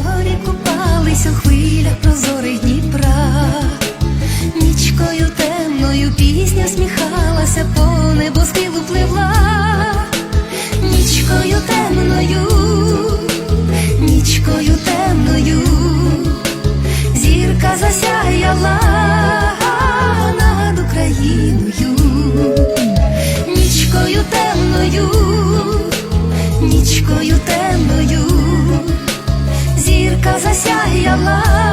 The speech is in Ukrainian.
зорі купались у хвилях прозорий Дніпра, нічкою темною пісня сміхалася, по небосхилу пливла, нічкою темною, нічкою темною, зірка засяяла над Україною, нічкою темною, нічкою темною засяяла.